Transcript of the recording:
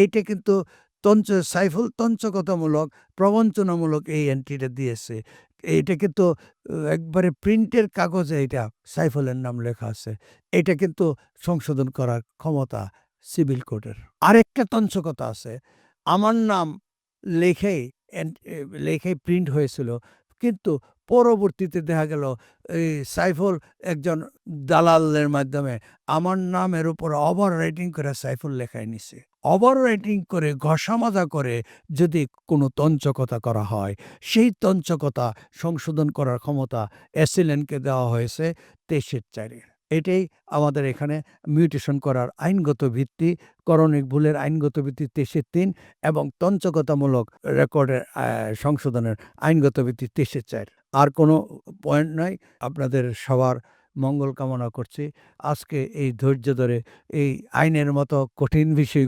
এইটা কিন্তু তঞ্চ, সাইফুল তঞ্চকতামূলক, প্রবঞ্চনামূলক এই এন্ট্রিটা দিয়েছে। এইটা কিন্তু একবারে প্রিন্টের কাগজে এটা সাইফুলের নাম লেখা আছে। এটা কিন্তু সংশোধন করার ক্ষমতা সিভিল কোর্টের আরেকটা তঞ্চকতা আছে। আমার নাম লেখেই লেখেই প্রিন্ট হয়েছিল। কিন্তু পরবর্তীতে দেখা গেল, এই সাইফুল একজন দালালের মাধ্যমে আমার নামের উপর ওভার রাইটিং করে সাইফুল লেখায় নিছে। ওভার রাইটিং করে ঘষা মাজা করে যদি কোনো তঞ্চকতা করা হয়, সেই তঞ্চকতা সংশোধন করার ক্ষমতা এসিলেনকে দেওয়া হয়েছে তেইশের চারে। এটাই আমাদের এখানে মিউটেশন করার আইনগত ভিত্তি, করণিক ভুলের আইনগত ভিত্তি তেইশের তিন এবং তঞ্চকতামূলক রেকর্ডের সংশোধনের আইনগত ভিত্তি তেইশের চার। আর কোনো পয়েন্ট নাই, আপনাদের সবার মঙ্গল কামনা করছি। আজকে এই ধৈর্য ধরে এই আইনের মতো কঠিন বিষয়